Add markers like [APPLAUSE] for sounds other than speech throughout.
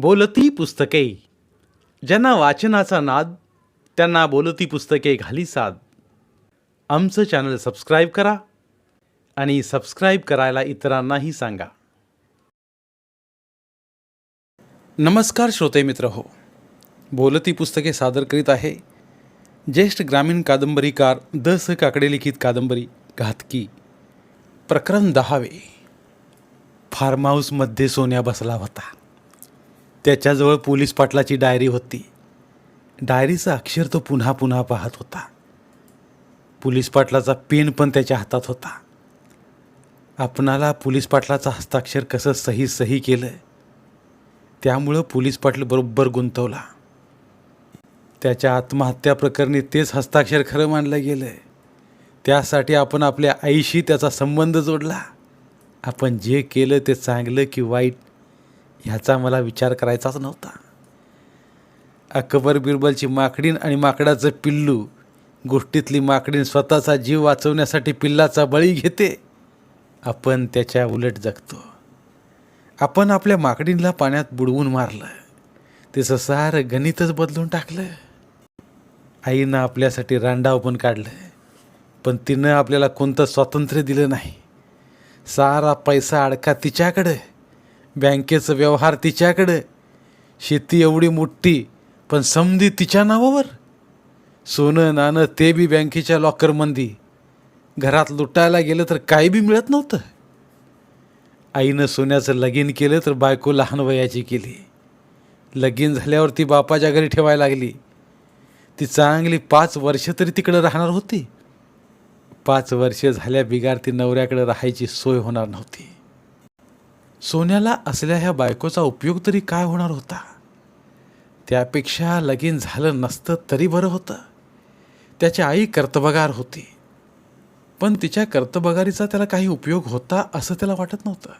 बोलती पुस्तके. ज्यांना वाचनाचा नाद त्यांना बोलती पुस्तके घाली साद. आमचं चॅनल सबस्क्राईब करा आणि सबस्क्राईब करायला इतरांनाही सांगा. नमस्कार श्रोते मित्र हो. बोलती पुस्तके सादर करीत आहे ज्येष्ठ ग्रामीण कादंबरीकार द स काकडे लिखित कादंबरी घातकी. प्रकरण दहावे. फार्म हाऊसमध्ये सोन्या बसला होता. त्याच्याजवळ पोलीस पाटलाची डायरी होती. डायरीचं अक्षर तो पुन्हा पुन्हा पाहत होता. पोलीस पाटलाचा पेन पण त्याच्या हातात होता. आपणाला पोलीस पाटलाचं हस्ताक्षर कसं सही सही केलं त्यामुळं पोलीस पाटील बरोबर गुंतवला. त्याच्या आत्महत्या प्रकरणी तेच हस्ताक्षर खरं मानलं गेलं त्यासाठी आपण आपल्या आईशी त्याचा संबंध जोडला. आपण जे केलं ते चांगलं की वाईट ह्याचा मला विचार करायचाच नव्हता. अकबर बिरबलची माकडीन आणि माकडाचं पिल्लू गोष्टीतली माकडीन स्वतःचा जीव वाचवण्यासाठी पिल्लाचा बळी घेते. आपण त्याच्या उलट जगतो. आपण आपल्या माकडींला पाण्यात बुडवून मारलं. तिचं सारं गणितच बदलून टाकलं. आईनं आपल्यासाठी रांडाव पण काढलं. पण तिनं आपल्याला कोणतं स्वातंत्र्य दिलं नाही. सारा पैसा अडका तिच्याकडं. बँकेचं व्यवहार तिच्याकडं. शेती एवढी मोठी पण समधी तिच्या नावावर. सोनं नाणं ते बी बँकेच्या लॉकरमंदी. घरात लुटायला गेलं तर काही बी मिळत नव्हतं. आईनं सोन्याचं लगीन केलं तर बायको लहान वयाची केली. लगीन झाल्यावर ती बापाच्या घरी ठेवायला लागली. ती चांगली पाच वर्ष तरी तिकडं राहणार होती. पाच वर्ष झाल्या बिगार ती नवऱ्याकडे राहायची सोय होणार नव्हती. सोन्याला असल्या ह्या बायकोचा उपयोग तरी काय होणार होता? त्यापेक्षा लगीन झालं नसतं तरी बरं होतं. त्याची आई कर्तबगार होती. पण तिच्या कर्तबगारीचा त्याला काही उपयोग होता असं त्याला वाटत नव्हतं.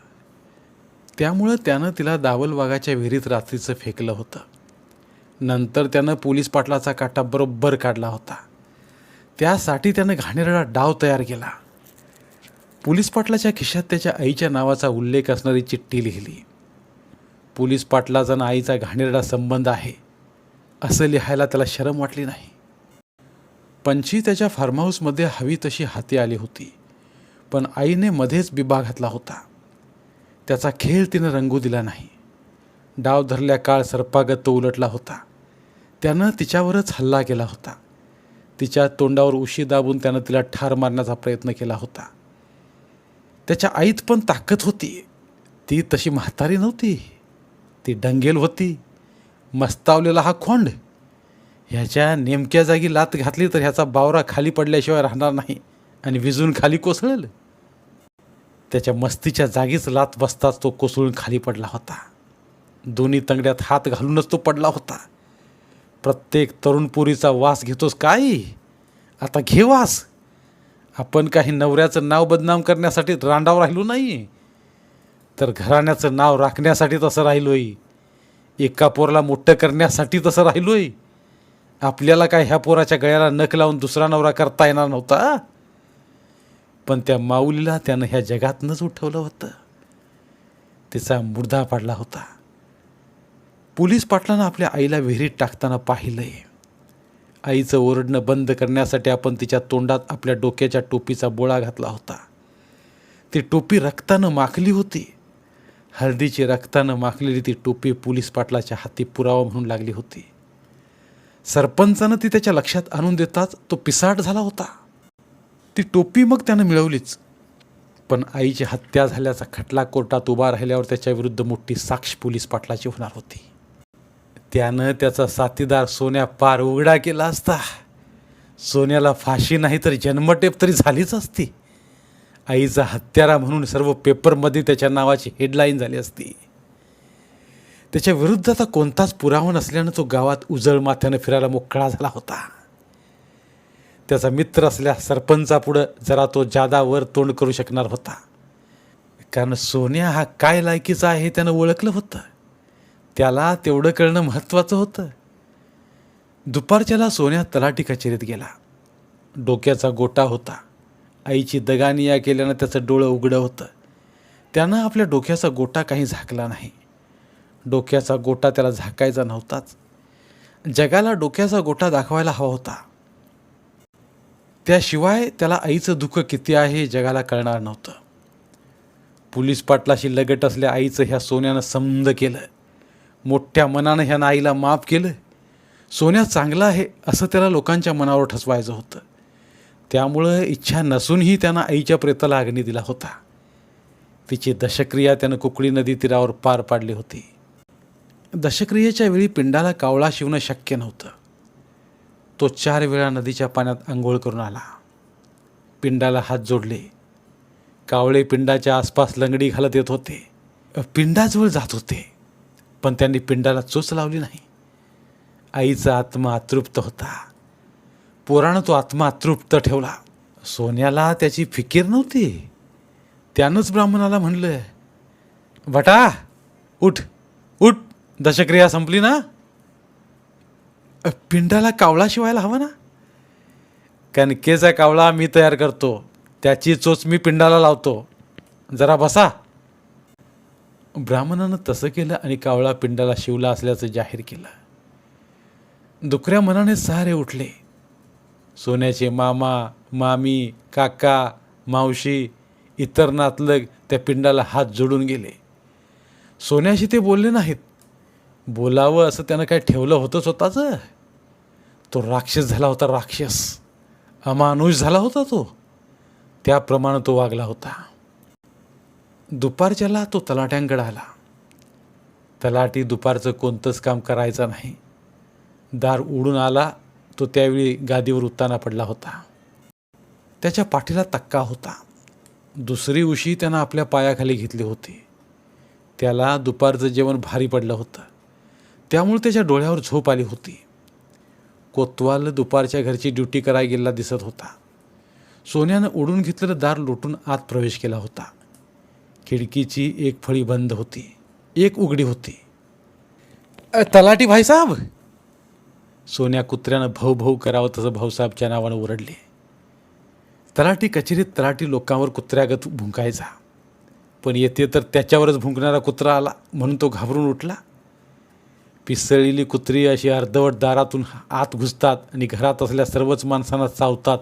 त्यामुळं त्यानं तिला दावलबागाच्या विहिरीत रात्रीचं फेकलं होतं. नंतर त्यानं पोलीस पाटलाचा काटा बरोबर काढला होता. त्यासाठी त्यानं घाणेरडा डाव तयार केला. पोलीस पाटलाच्या खिशात त्याच्या आईच्या नावाचा उल्लेख असणारी चिठ्ठी लिहिली. पोलीस पाटलाचा आणि आईचा घाणेरडा संबंध आहे असं लिहायला त्याला शरम वाटली नाही. पंची त्याच्या फार्म हाऊसमध्ये हवी तशी हाती आली होती पण आईने मध्येच बिबा घातला होता. त्याचा खेळ तिनं रंगू दिला नाही. डाव धरल्या काळ सर्पागत तो उलटला होता. त्यानं तिच्यावरच हल्ला केला होता. तिच्या तोंडावर उशी दाबून त्यानं तिला ठार मारण्याचा प्रयत्न केला होता. त्याच्या आईत पण ताकद होती. ती तशी म्हातारी नव्हती. ती डंगेल होती. मस्तावलेला हा खोंड. ह्याच्या नेमक्या जागी लात घातली तर ह्याचा बावरा खाली पडल्याशिवाय राहणार नाही आणि विजून खाली कोसळेल. त्याच्या मस्तीच्या जागीच लात बसताच तो कोसळून खाली पडला होता. दोन्ही तंगड्यात हात घालूनच तो पडला होता. प्रत्येक तरुण पोरीचा वास घेतोस काय? आता घे वास. आपण काही नवऱ्याचं नाव बदनाम करण्यासाठी रांडाव राहिलो नाही. तर घराण्याचं नाव राखण्यासाठी तसं राहिलो आहे एका पोराला मोठं करण्यासाठी तसं राहिलो आहे आपल्याला काय ह्या पोराच्या गळ्याला नख लावून दुसरा नवरा करता येणार नव्हता? पण त्या माऊलीला त्यानं ह्या जगातनंच उठवलं होतं. तिचा मुर्दा पाडला होता. पोलीस पाटलानं आपल्या आईला विहिरीत टाकताना पाहिलंय. आईचं ओरडणं बंद करण्यासाठी आपण तिच्या तोंडात आपल्या डोक्याच्या टोपीचा बोळा घातला होता. ती टोपी रक्तानं माखली होती. हळदीची रक्तानं माखलेली ती टोपी पोलीस पाटलाच्या हाती पुरावा म्हणून लागली होती. सरपंचानं ती त्याच्या लक्षात आणून देताच तो पिसाट झाला होता. ती टोपी मग त्यानं मिळवलीच. पण आईची हत्या झाल्याचा खटला कोर्टात उभा राहिल्यावर त्याच्या विरुद्ध मोठी साक्ष पोलीस पाटलाची होणार होती. त्यानं त्याचा साथीदार सोन्या पार उघडा केला असता. सोन्याला फाशी नाही तर जन्मटेप तरी झालीच असती. आईचा हत्यारा म्हणून सर्व पेपरमध्ये त्याच्या नावाची हेडलाईन झाली असती. त्याच्या विरुद्ध आता कोणताच पुरावा नसल्यानं तो गावात उजळ माथ्यानं फिरायला मोकळा झाला होता. त्याचा मित्र असल्या सरपंचापुढं जरा तो जादा वर तोंड करू शकणार होता. कारण सोन्या हा काय लायकीचा आहे त्यानं ओळखलं होतं. त्याला तेवढं कळणं महत्त्वाचं होतं. दुपारच्याला सोन्या तलाठी कचेरीत गेला. डोक्याचा गोटा होता. आईची दगानिया केल्यानं त्याचं डोळं उघडं होतं. त्यानं आपल्या डोक्याचा गोटा काही झाकला नाही. डोक्याचा गोटा त्याला झाकायचा नव्हताच. जगाला डोक्याचा गोटा दाखवायला हवा होता. त्याशिवाय त्याला आईचं दुःख किती आहे हे जगाला कळणार नव्हतं. पोलीस पाटलाशी लगट असल्या आईचं ह्या सोन्यानं समज केलं. मोठ्या मनानं ह्यानं आईला माफ केलं. सोन्या चांगला आहे असं त्याला लोकांच्या मनावर ठसवायचं होतं. त्यामुळं इच्छा नसूनही त्यानं आईच्या प्रेताला अग्नी दिला होता. तिची दशक्रिया त्यानं कुकडी नदी तीरावर पार पाडली होती. दशक्रियेच्या वेळी पिंडाला कावळा शिवणं शक्य नव्हतं. तो चार वेळा नदीच्या पाण्यात आंघोळ करून आला. पिंडाला हात जोडले. कावळे पिंडाच्या आसपास लंगडी घालत येत होते. पिंडाजवळ जात होते. पण त्यांनी पिंडाला चोच लावली नाही. आईचा आत्मा अतृप्त होता. पोरानं तो आत्मा अतृप्त ठेवला. सोन्याला त्याची फिकीर नव्हती. त्यानंच ब्राह्मणाला म्हणलं बटा उठ उठ दशक्रिया संपली ना? पिंडाला कावळा शिवायला हवा ना? कणकेचा कावळा मी तयार करतो. त्याची चोच मी पिंडाला लावतो. जरा बसा. ब्राह्मणानं तसं केलं आणि कावळा पिंडाला शिवला असल्याचं जाहीर केलं. दुखऱ्या मनाने सारे उठले. सोन्याचे मामा मामी काका मावशी इतर नातलग त्या पिंडाला हात जोडून गेले. सोन्याशी ते बोलले नाहीत. बोलावं असं त्यानं काय ठेवलं होतं स्वतःचं? तो राक्षस झाला होता राक्षस. अमानुष झाला होता तो. त्याप्रमाणे तो वागला होता. दुपारच्याला तो तलाट्यांकडे आला. तलाटी दुपारचं कोणतंच काम करायचं नाही. दार उडून आला तो त्यावेळी गादीवर उत्ताना पडला होता. त्याच्या पाठीला तक्का होता. दुसरी उशी त्यानं आपल्या पायाखाली घेतली होती. त्याला दुपारचं जेवण भारी पडलं होतं. त्यामुळे त्याच्या डोळ्यावर झोप आली होती. कोतवाल दुपारच्या घरची ड्युटी करायला गेलेला दिसत होता. सोन्यानं उडून घेतलेलं दार लुटून आत प्रवेश केला होता. खिडकीची एक फळी बंद होती. एक उघडी होती. "अ, तलाठी भाईसाहेब सोन्या कुत्र्यानं भाऊ भाऊ करावं तसं भाऊसाहेबच्या नावानं ओरडले. तलाठी कचेरीत तलाठी लोकांवर कुत्र्यागत भुंकायचा. पण येते तर त्याच्यावरच भुंकणारा कुत्रा आला म्हणून तो घाबरून उठला. पिसळलेली कुत्री अशी अर्धवट दारातून आत घुसतात आणि घरात असल्या सर्वच माणसांना चावतात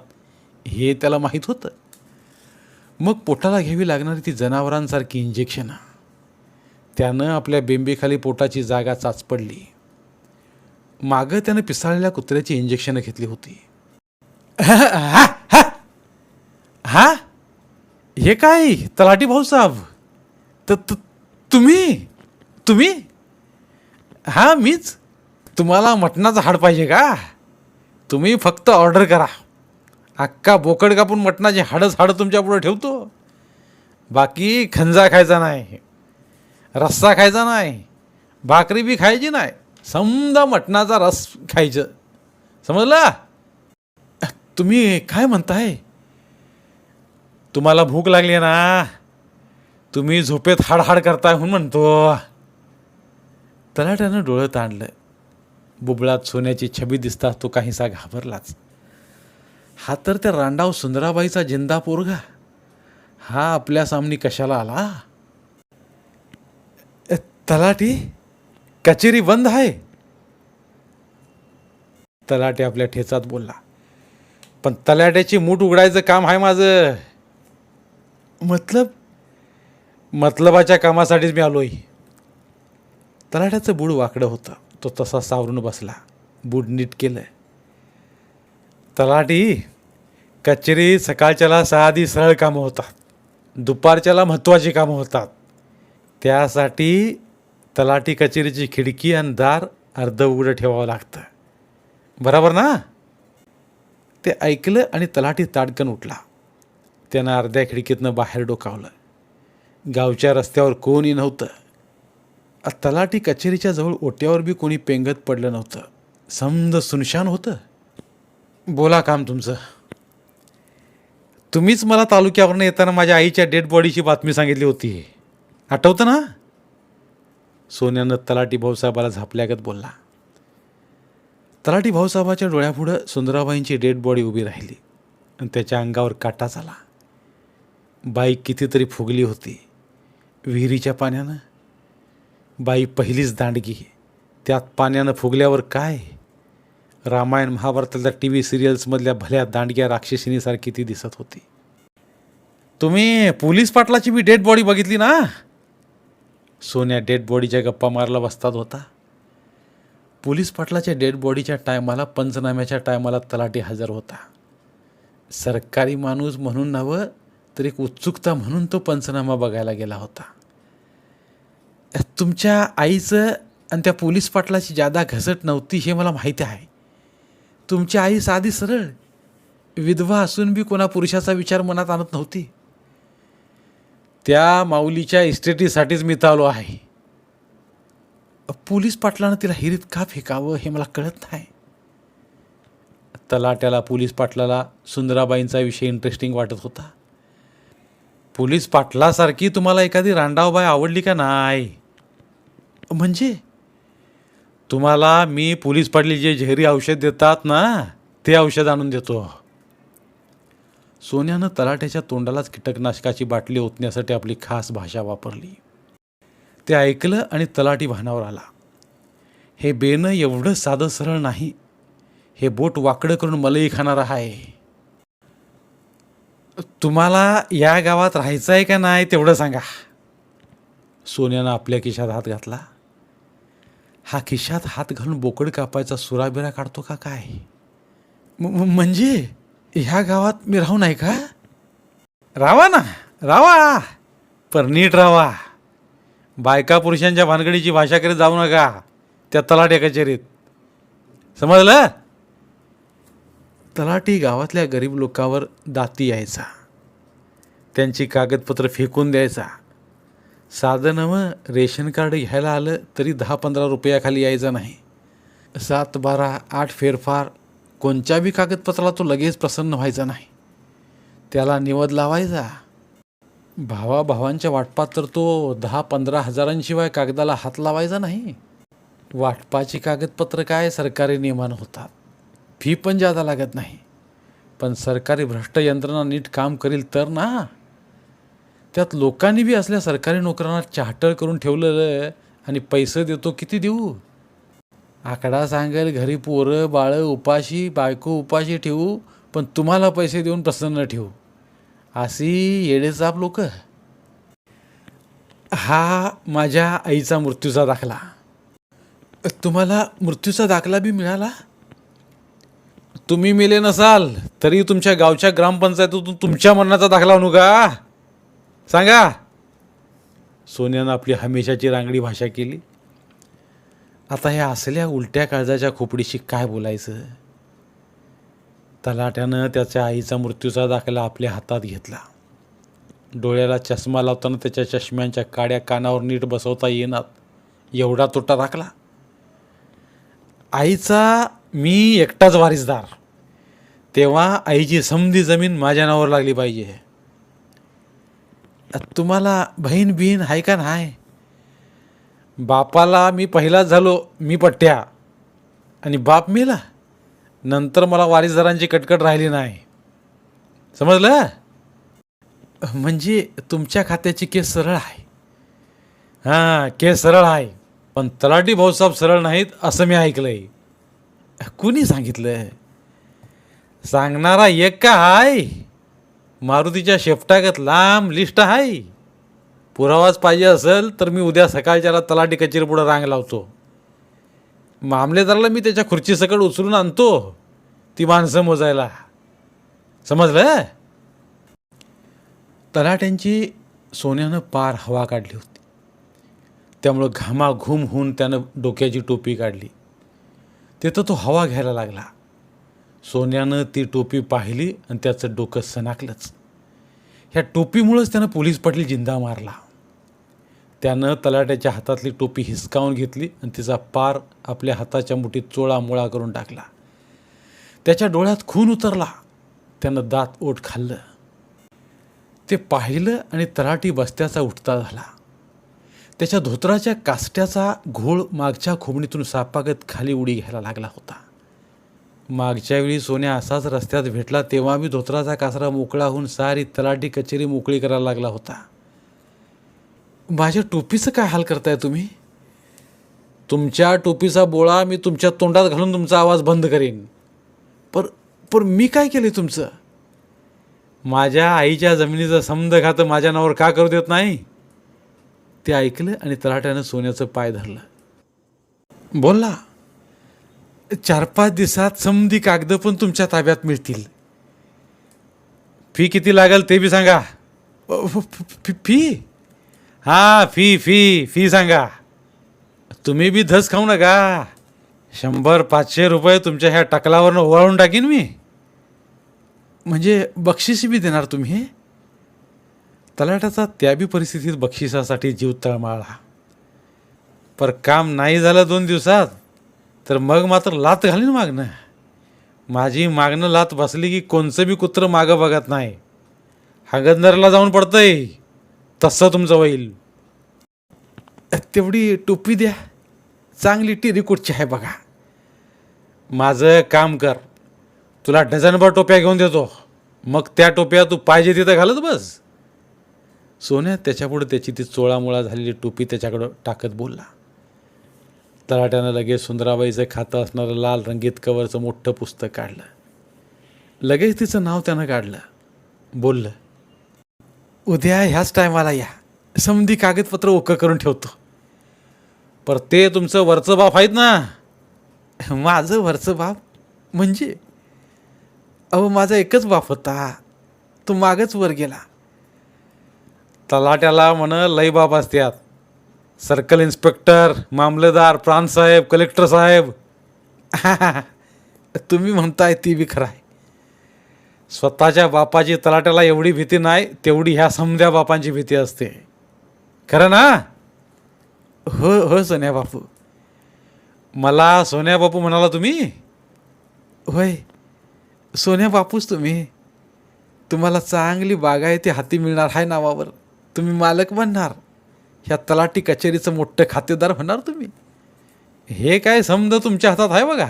हे त्याला माहीत होतं. मग पोटाला घ्यावी लागणारी ती जनावरांसारखी इंजेक्शनं त्यानं आपल्या बेंबीखाली पोटाची जागा चाचपडली. मागं त्यानं पिसाळलेल्या कुत्र्याची इंजेक्शनं घेतली होती. हा? हे काय? तलाठी भाऊसाहेब तर तुम्ही? तुम्ही? हा मीच. तुम्हाला मटणाचं हाड पाहिजे का? तुम्ही फक्त ऑर्डर करा. अक्का बोकड कापून मटणाचे हाडंच हाडं तुमच्यापुढं ठेवतो. बाकी खंजा खायचा नाही रस्सा खायचा नाही भाकरी बी खायची नाही समजा मटणाचा रस खायचं. समजलं? तुम्ही काय म्हणताय? तुम्हाला भूक लागली ना? तुम्ही झोपेत हाडहाड करताय म्हणून म्हणतो. तलाट्यानं डोळं ताणलं. बुबळात सोन्याची छबी दिसता तो काहीसा घाबरलाच. हा तर त्या रांडाव सुंदराबाईचा जिंदा पोरगा. हा आपल्या सामनी कशाला आला? तलाटी तलाठी कचेरी बंद आहे. तलाठी आपल्या ठेचात बोलला. पण तलाट्याची मूठ उघडायचं काम आहे माझं. मतलब? मतलबाच्या कामासाठीच मी आलोय. तलाट्याचं बूड वाकडं होतं. तो तसा सावरून बसला. बूड नीट केलं. तलाठी कचेरी सकाळच्याला साधी सरळ कामं होतात. दुपारच्याला महत्त्वाची कामं होतात. त्यासाठी तलाठी कचेरीची खिडकी आणि दार अर्ध उघडं ठेवावं लागतं. बरोबर ना? ते ऐकलं आणि तलाठी ताडकन उठला. त्यानं अर्ध्या खिडकीतनं बाहेर डोकावलं. गावच्या रस्त्यावर कोणी नव्हतं. तलाटी तलाठी कचेरीच्या जवळ ओट्यावर बी कोणी पेंगत पडलं नव्हतं. समज सुनशान होतं. बोला काम तुमचं. तुम्हीच मला तालुक्यावरनं येताना माझ्या आईच्या डेड बॉडीची बातमी सांगितली होती. आठवतं ना? सोन्यानं तलाटी भाऊसाहेबाला झापल्यागत बोलला. तलाटी भाऊसाहेबाच्या डोळ्यापुढं सुंदराबाईंची डेड बॉडी उभी राहिली आणि त्याच्या अंगावर काटाच आला बाई कितीतरी फुगली होती. विहिरीच्या पाण्यानं. बाई पहिलीच दांडगी. त्यात पाण्यानं फुगल्यावर काय? रामायण महाभारतातल्या टी व्ही सिरियल्समधल्या भल्या दांडग्या राक्षसिनीसारखी ती दिसत होती. तुम्ही पोलीस पाटलाची बी डेड बॉडी बघितली ना? सोन्या डेड बॉडीच्या गप्पा मारला बसतात होता. पोलीस पाटलाच्या डेड बॉडीच्या टायमाला पंचनाम्याच्या टायमाला तलाठी हजर होता. सरकारी माणूस म्हणून नव्हं तर एक उत्सुकता म्हणून तो पंचनामा बघायला गेला होता. तुमच्या आईचं आणि त्या पोलीस पाटलाची जादा घसट नव्हती हे मला माहिती आहे. तुमची आई साधी सरळ. विधवा असून बी कोणा पुरुषाचा विचार मनात आणत नव्हती. त्या माऊलीच्या इस्टेटीसाठीच मी चालू आहे. पोलीस पाटलानं तिला हिरीत का फेकावं हे मला कळत नाही. तलाट्याला पोलीस पाटलाला सुंदराबाईंचा विषय इंटरेस्टिंग वाटत होता. पोलीस पाटलासारखी तुम्हाला एखादी रांडावबाई आवडली का नाही? म्हणजे? तुम्हाला मी पोलीस पाटली जे झेरी औषध देतात ना ते औषध आणून देतो. सोन्यानं तलाट्याच्या तोंडालाच कीटकनाशकाची बाटली ओतण्यासाठी आपली खास भाषा वापरली. ते ऐकलं आणि तलाठी भानावर आला. हे बेनं एवढं साधं सरळ नाही. हे बोट वाकडं करून मलई खाणार आहे तुम्हाला या गावात राहायचं आहे का नाही तेवढं सांगा. सोन्यानं आपल्या खिशात हात घातला. हा खिशात हात घालून बोकड कापायचा सुराबिरा काढतो का काय? म्हणजे ह्या गावात मी राहू नाही का? रावा ना रावा! पर नीट रावा. बायका पुरुषांच्या भानगडीची भाषा करीत जाऊ नका. त्या तलाट्या कचेरीत समजलं? तलाठी गावातल्या गरीब लोकांवर दाती यायचा. त्यांची कागदपत्र फेकून द्यायचा. साधं नवं रेशन कार्ड घ्यायला आलं तरी दहा पंधरा रुपयाखाली यायचं नाही. सात बारा आठ फेरफार कोणत्या बी कागदपत्राला तो लगेच प्रसन्न व्हायचा नाही. त्याला निवद लावायचा. भावाभावांच्या वाटपात तर तो दहा पंधरा हजारांशिवाय कागदाला हात लावायचा नाही. वाटपाची कागदपत्र काय सरकारी नियमान होतात? फी पण जादा लागत नाही. पण सरकारी भ्रष्ट यंत्रणा नीट काम करील तर ना? त्यात लोकांनी बी असल्या सरकारी नोकरांना चाहटळ करून ठेवलं आणि पैसे देतो किती देऊ? आकडा सांगेल घरी पोरं बाळं उपाशी बायको उपाशी ठेवू पण तुम्हाला पैसे देऊन प्रसन्न ठेवू. अशी येडेचाप लोक. हा माझ्या आईचा मृत्यूचा दाखला. तुम्हाला मृत्यूचा दाखला बी मिळाला? तुम्ही मेले नसाल तरी तुमच्या गावच्या ग्रामपंचायतीतून तुमच्या मरणाचा दाखला आणू का? सांगा. सोन्यानं आपली हमेशाची रांगडी भाषा केली. आता ह्या असल्या उलट्या काळजाच्या खोपडीशी काय बोलायचं? तलाट्यानं त्याच्या आईचा मृत्यूचा दाखला आपल्या हातात घेतला. डोळ्याला चष्मा लावताना त्याच्या चष्म्यांच्या काड्या कानावर नीट बसवता येणार. एवढा तोटा राखला. आईचा मी एकटाच वारीसदार. तेव्हा आईची समधी जमीन माझ्या नावावर लागली पाहिजे. तुम्हाला बहीण बिहीण आहे का नाही? बापाला मी पहिलाच झालो मी पट्ट्या. आणि बाप मेला. नंतर मला वारीसदारांची कटकट राहिली नाही. समजलं? म्हणजे तुमच्या खात्याची केस सरळ आहे. हां केस सरळ आहे. पण तलाठी भाऊसाहेब सरळ नाहीत असं मी ऐकलंय. कुणी सांगितलं सांगणारा एक का आहे मारुतीच्या शेपटागत लांब लिस्ट आहे. पुरावाच पाहिजे असेल तर मी उद्या सकाळच्याला तलाठी कचेरी पुढं रांग लावतो. मामलेदाराला मी त्याच्या खुर्चीसकट उचलून आणतो. ती माणसं मोजायला. समजलं? तलाट्यांची सोन्यानं पार हवा काढली होती. त्यामुळं घामाघूम होऊन त्यानं डोक्याची टोपी काढली. तिथं तो हवा घ्यायला लागला. सोन्यानं ती टोपी पाहिली आणि त्याचं डोकं सणाकलंच. ह्या टोपीमुळंच त्यानं पोलीस पाटील जिंदा मारला. त्यानं तलाट्याच्या हातातली टोपी हिसकावून घेतली आणि तिचा पार आपल्या हाताच्या मुठीत चोळामोळा करून टाकला. त्याच्या डोळ्यात खून उतरला. त्यानं दात ओठ खाल्लं. ते पाहिलं आणि तलाटी बस्त्याचा उठता झाला. त्याच्या धोत्राच्या कासट्याचा घोळ मागच्या खोबणीतून सापागत खाली उडी घ्यायला लागला होता. मागच्या वेळी सोन्या असाच रस्त्यात भेटला तेव्हा मी धोत्राचा कासरा मोकळा होऊन सारी तलाठी कचेरी मोकळी करायला लागला होता. माझ्या टोपीचं काय हाल करताय तुम्ही? तुमच्या टोपीचा बोळा मी तुमच्या तोंडात घालून तुमचा आवाज बंद करीन. पर पर मी काय केले तुमचं? माझ्या आईच्या जमिनीचा समद घात माझ्या नावावर का करू देत नाही? ते ऐकलं आणि तलाट्यानं सोन्याचं पाय धरलं. बोलला चार पाच दिवसात समधी कागदं पण तुमच्या ताब्यात मिळतील. फी किती लागेल ते बी सांगा. फ- हां फी फी फी सांगा. तुम्ही बी धस खाऊ नका. शंभर पाचशे रुपये तुमच्या ह्या टकलावरनं ओवाळून टाकीन मी. म्हणजे बक्षीस बी देणार तुम्ही? तलाट्याचा त्या बी परिस्थितीत बक्षिसासाठी जीव तळमाळला पर काम नाही झालं दोन दिवसात. तर मग मात्र लात घालीन मागणं. माझी मागणं लात बसली की कोणचं बी कुत्रं मागं बघत नाही. हागंदरला जाऊन पडतंय. तसं तुमचं होईल. तेवढी टोपी द्या. चांगली टिरीकोटची आहे बघा. माझं काम कर. तुला डझनभर टोप्या घेऊन देतो. मग त्या टोप्या तू पाहिजे तिथं घालत बस. सोन्या त्याच्यापुढे त्याची ती चोळामोळा झालेली टोपी त्याच्याकडं टाकत बोलला. तलाट्यानं लगेच सुंदराबाईचं खातं असणारं लाल रंगीत कवरचं मोठं पुस्तक काढलं. लगेच तिचं नाव त्यानं काढलं. बोललं उद्या ह्याच टायमाला या. समधी कागदपत्र ओकं करून ठेवतो. पर ते तुमचं वरचं बाप आहेत ना? माझं वरचं बाप? म्हणजे? अहो माझा एकच बाप होता. तो मागच वर गेला. तलाट्याला म्हण लय बाप असत्यात. सर्कल इन्स्पेक्टर मामलेदार प्रांतसाहेब कलेक्टर साहेब. [LAUGHS] तुम्ही म्हणताय ती बी खरं आहे. स्वतःच्या बापाची तलाट्याला एवढी भीती नाही तेवढी ह्या समध्या बापांची भीती असते. खरं ना? हो हो सोन्या बापू. मला सोन्या बापू म्हणाला तुम्ही? होय. सोन्या बापूच तुम्ही. तुम्हाला चांगली बागायती हाती मिळणार आहे नावावर. तुम्ही मालक बनणार. ह्या तलाठी कचेरीचं मोठं खातेदार होणार तुम्ही. हे काय समज तुमच्या हातात आहे बघा.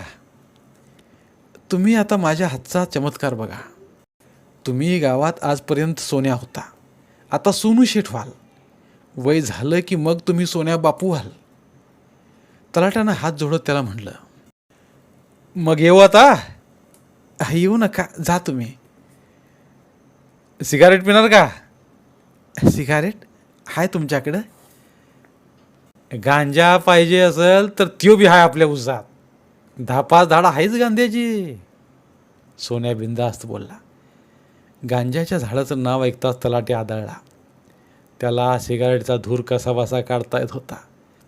तुम्ही आता माझ्या हातचा चमत्कार बघा. तुम्ही गावात आजपर्यंत सोन्या होता. आता सोनू शेठ व्हाल. वय झालं की मग तुम्ही सोन्या बापू व्हाल. तलाट्यानं हात जोडत त्याला म्हणलं मग येऊ आता. "हा, येऊ नका. जा तुम्ही. सिगारेट पिणार का? सिगारेट? आहे तुमच्याकडं. गांजा पाहिजे असेल तर त्यो बी आहे आपल्या उसात. दहा पाच झाडं आहेच गांध्याची सोन्या बिंदास्त बोलला. गांजाच्या झाडाचं नाव ऐकताच तलाटी आदळला. त्याला सिगारेटचा धूर कसा बसा काढता येत होता.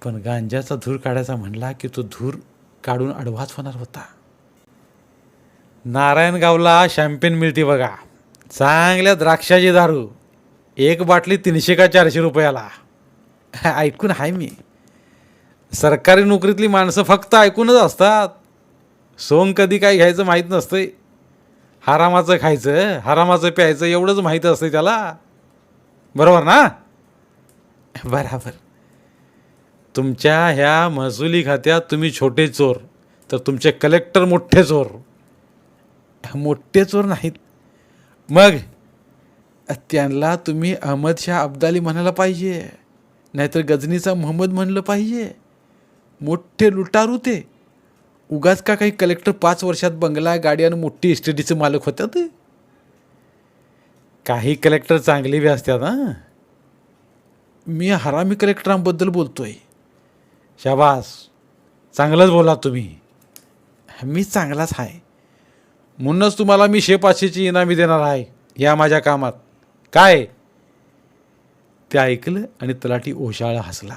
पण गांजाचा धूर काढायचा म्हणला की तो धूर काढून अडवाच होणार होता. नारायणगावला शॅम्पेन मिळते बघा. चांगल्या द्राक्षाची दारू. एक बाटली तीनशे का चारशे रुपयाला. ऐकून आहे मी. सरकारी नोकरीतली माणसं फक्त ऐकूनच असतात. सोंग कधी काय घ्यायचं माहीत नसतंय. हरामाचं खायचं हरामाचं प्यायचं एवढंच माहीत असतं त्याला. बरोबर ना? बराबर. तुमच्या ह्या महसुली खात्यात तुम्ही छोटे चोर तर तुमचे कलेक्टर मोठे चोर. मोठे चोर नाहीत. मग त्यांना तुम्ही अहमद शाह अब्दाली म्हणायला पाहिजे. नाहीतर गजनीचा मोहम्मद म्हणलं पाहिजे. मोठे लुटारू ते. उगाच का काही कलेक्टर पाच वर्षात बंगला गाडी आणि मोठी इस्टेटीचे मालक होतात? काही कलेक्टर चांगले बी असतात हां. मी हरामी कलेक्टरांबद्दल बोलतोय. शाबास. चांगलंच बोला तुम्ही. मी चांगलाच आहे म्हणूनच तुम्हाला मी शे पाचशेची इनामी देणार आहे या माझ्या कामात. काय? ते ऐकलं आणि तलाठी ओशाळा हसला.